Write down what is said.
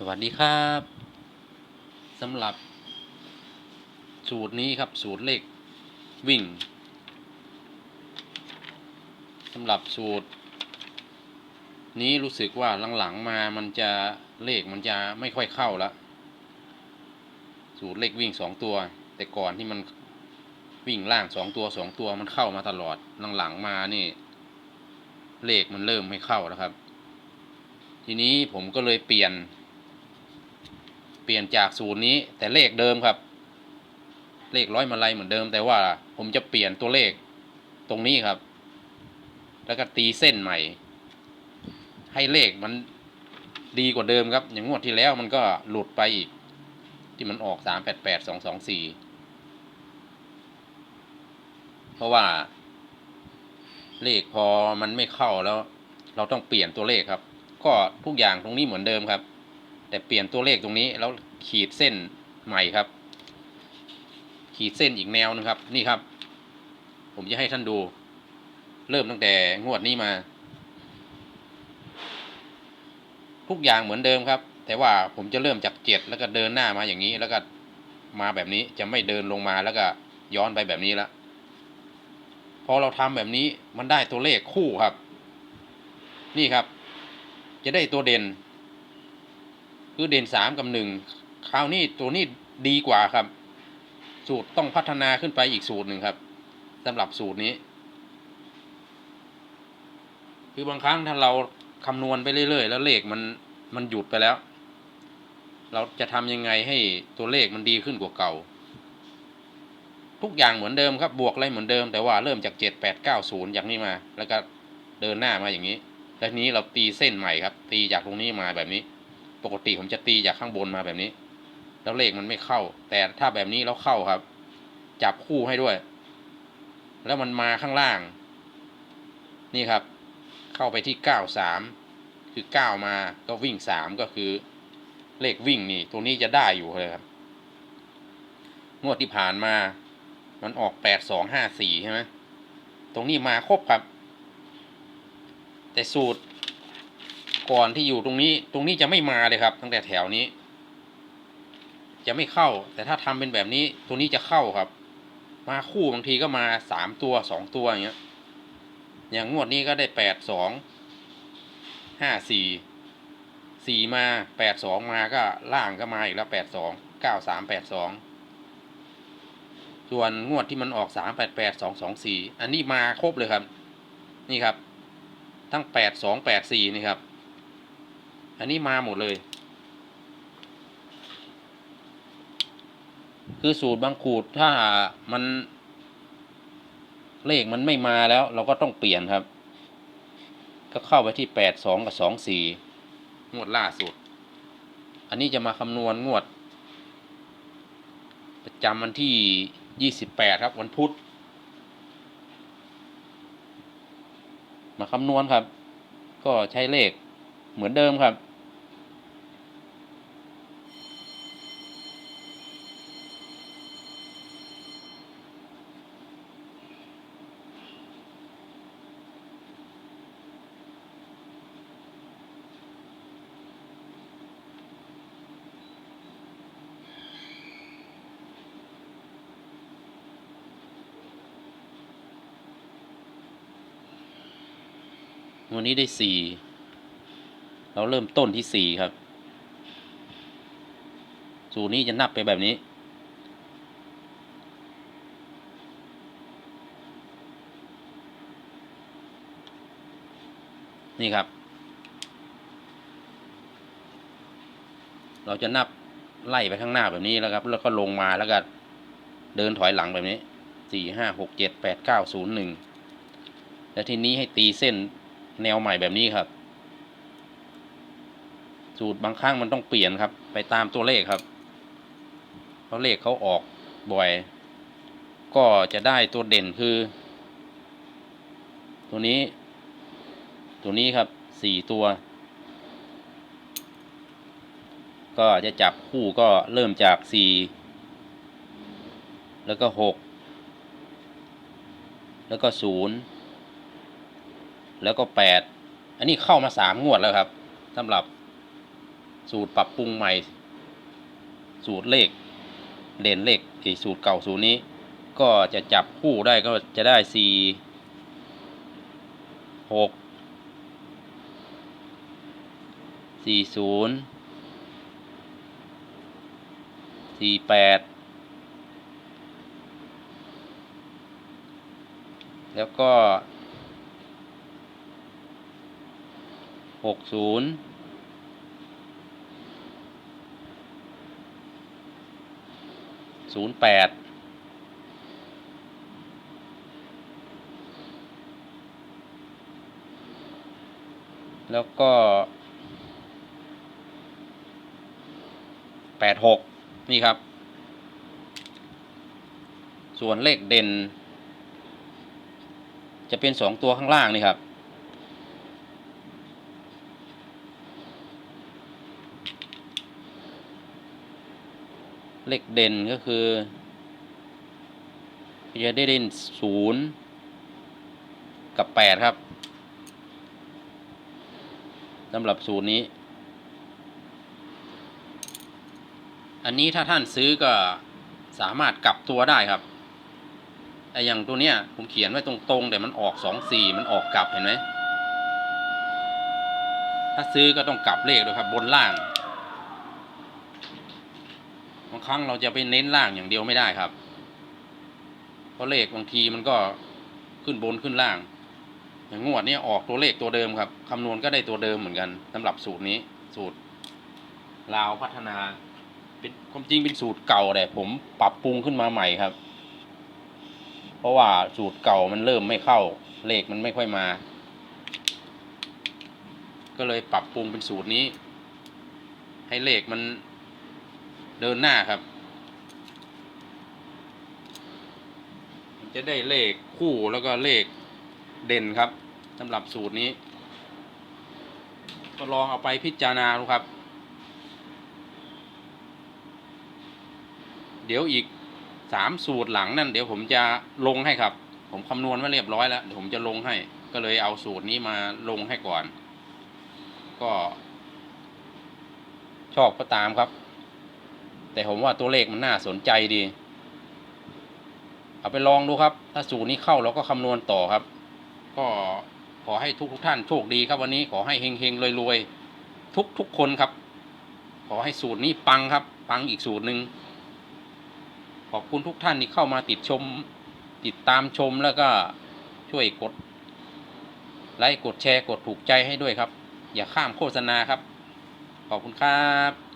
สวัสดีครับสำหรับ สูตรนี้ครับสูตรเลขวิ่งสำหรับสูตร นี้รู้สึกว่าหลังๆมามันจะเลขมันจะไม่ค่อยเข้าแล้วสูตรเลขวิ่งสองตัว แต่ก่อนที่มันวิ่งล่างสองตัวสองตัวมันเข้ามาตลอดหลังๆมานี่ เลขมันเริ่มไม่เข้าแล้วครับ ทีนี้ผมก็เลยเปลี่ยน ปลี่ยนจากสูตรนี้แต่เลขเดิมครับ เลขร้อยมาลัยเหมือนเดิม แต่ว่าผมจะเปลี่ยนตัวเลขตรงนี้ครับ แล้วก็ตีเส้นใหม่ ให้เลขมันดีกว่าเดิมครับ อย่างงวดที่แล้วมันก็หลุดไปอีก ที่มันออกสามแปดแปดสองสองสี่เพราะว่า เลขพอมันไม่เข้าแล้ว เราต้องเปลี่ยนตัวเลขครับ ก็ทุกอย่างตรงนี้เหมือนเดิมครับ แต่เปลี่ยนตัวเลขตรงนี้แล้วขีดเส้นใหม่ครับ ขีดเส้นอีกแนวนึงครับ นี่ครับ ผมจะให้ท่านดู เริ่มตั้งแต่งวดนี้มา ทุกอย่างเหมือนเดิมครับ แต่ว่าผมจะเริ่มจากเจ็ดแล้วก็เดินหน้ามาอย่างนี้แล้วก็มาแบบนี้จะไม่เดินลงมาแล้วก็ย้อนไปแบบนี้ล้วพอเราทำแบบนี้มันได้ตัวเลขคู่ครับ นี่ครับ จะได้ตัวเด่น คือเด่นสามกับหนึ่งคราวนี้ตัวนี้ดีกว่าครับ สูตรต้องพัฒนาขึ้นไปอีกสูตรหนึ่งครับสำหรับสูตรนี้ คือบางครั้งถ้าเราคำนวณไปเรื่อยๆ แล้วเลขมันมันหยุดไปแล้ว เราจะทำยังไงให้ตัวเลขมันดีขึ้นกว่าเก่า ทุกอย่างเหมือนเดิมครับ บวกอะไรเหมือนเดิม แต่ว่าเริ่มจากเจ็ดแปดเก้าศูนย์อย่างนี้มา แล้วก็เดินหน้ามาอย่างนี้ แล้วนี้เราตีเส้นใหม่ครับ ตีจากตรงนี้มาแบบนี้ ปกติผมจะตีจากข้างบนมาแบบนี้ แล้วเลขมันไม่เข้า แต่ถ้าแบบนี้แล้วเข้าครับ จับคู่ให้ด้วย แล้วมันมาข้างล่าง นี่ครับ เข้าไปที่เก้าสามคือเก้ามาก็วิ่งสามก็คือ เลขวิ่งนี่ ตัวนี้จะได้อยู่เลยครับงวดที่ผ่านมา มันออกแปดสองห้าสี่ใช่ไหมตรงนี้มาครบครับ แต่สูตร ก่อนที่อยู่ตรงนี้ ตรงนี้จะไม่มาเลยครับ ตั้งแต่แถวนี้ จะไม่เข้า แต่ถ้าทำเป็นแบบนี้ ตัวนี้จะเข้าครับ มาคู่บางทีก็มาสามตัวสองตัวอย่างเงี้ย อย่างงวดนี้ก็ได้แปดสองห้าสี่สี่มาแปดสองมาก็ล่างก็มาอีกแล้วแปดสองเก้าสามแปดสองส่วนงวดที่มันออกสามแปดแปดสองสองสี่อันนี้มาครบเลยครับ นี่ครับ ทั้งแปดสองแปดสี่นี่ครับ อันนี้มาหมดเลย คือสูตรบางขูดถ้ามัน เลขมันไม่มาแล้ว เราก็ต้องเปลี่ยนครับ ก็เข้าไปที่แปดสองกับสองสี่งวดล่าสุด อันนี้จะมาคำนวณงวด ประจำวันที่ยี่สิบแปดครับ วันพุธมาคำนวณครับ ก็ใช้เลขเหมือนเดิมครับ วันนี้ได้สี่เราเริ่มต้นที่สี่ครับ สูตรนี้จะนับไปแบบนี้ นี่ครับ เราจะนับไล่ไปข้างหน้าแบบนี้แล้วครับ แล้วก็ลงมาแล้วก็เดินถอยหลังแบบนี้สี่ห้าหกเจ็ดแปดเก้าศูนย์หนึ่งแล้วทีนี้ให้ตีเส้น แนวใหม่แบบนี้ครับ สูตรบางครั้งมันต้องเปลี่ยนครับ ไปตามตัวเลขครับ เพราะเลขเขาออกบ่อย ก็จะได้ตัวเด่นคือ ตัวนี้ ตัวนี้ครับสี่ตัว ก็จะจับคู่ก็เริ่มจากสี่แล้วก็หกแล้วก็ศูนย์ แล้วก็แปดอันนี้เข้ามาสามงวดแล้วครับสำหรับสูตรปรับปรุงใหม่ สูตรเลขเด่นเลขไอ้สูตรเก่าสูตรนี้ ก็จะจับคู่ได้ก็จะได้สี่หกสี่ศูนย์สี่แปดแล้วก็ หกศูนย์ศูนย์แปดแล้วก็แปดหกนี่ครับ ส่วนเลขเด่น จะเป็นสองตัวข้างล่างนี่ครับ เลขเด่นก็คือจะได้เด่นศูนย์กับแปดครับสำหรับสูตรนี้ อันนี้ถ้าท่านซื้อก็สามารถกลับตัวได้ครับไอ้อย่างตัวเนี้ยผมเขียนไว้ตรงๆแต่มันออกสองสี่มันออกกลับเห็นไหมถ้าซื้อก็ต้องกลับเลขด้วยครับบนล่าง บางครั้งเราจะไปเน้นล่างอย่างเดียวไม่ได้ครับ เพราะเลขบางทีมันก็ขึ้นบนขึ้นล่าง อย่างงวดนี้ออกตัวเลขตัวเดิมครับคำนวณก็ได้ตัวเดิมเหมือนกันสำหรับสูตรนี้สูตรลาวพัฒนา เป็นความจริงเป็นสูตรเก่าแต่ผมปรับปรุงขึ้นมาใหม่ครับ เพราะว่าสูตรเก่ามันเริ่มไม่เข้า เลขมันไม่ค่อยมา ก็เลยปรับปรุงเป็นสูตรนี้ ให้เลขมัน เดินหน้าครับ มันจะได้เลขคู่แล้วก็เลขเด่นครับสำหรับสูตรนี้ ก็ลองเอาไปพิจารณาดูครับ เดี๋ยวอีกสามสูตรหลังนั่นเดี๋ยวผมจะลงให้ครับ ผมคำนวณไว้เรียบร้อยแล้วเดี๋ยวผมจะลงให้ ก็เลยเอาสูตรนี้มาลงให้ก่อน ก็ ชอบก็ตามครับ แต่ผมว่าตัวเลขมันน่าสนใจดี เอาไปลองดูครับ ถ้าสูตรนี้เข้าเราก็คำนวณต่อครับ ก็ขอให้ทุกทุกท่านโชคดีครับวันนี้ขอให้เฮงเฮงรวยรวยๆ ทุกทุกคนครับ ขอให้สูตรนี้ปังครับ ปังอีกสูตรหนึ่งขอบคุณทุกท่านที่เข้ามาติดชม ติดตามชมแล้วก็ช่วยกดไลค์กดแชร์กดถูกใจให้ด้วยครับ อย่าข้ามโฆษณาครับ ขอบคุณครับ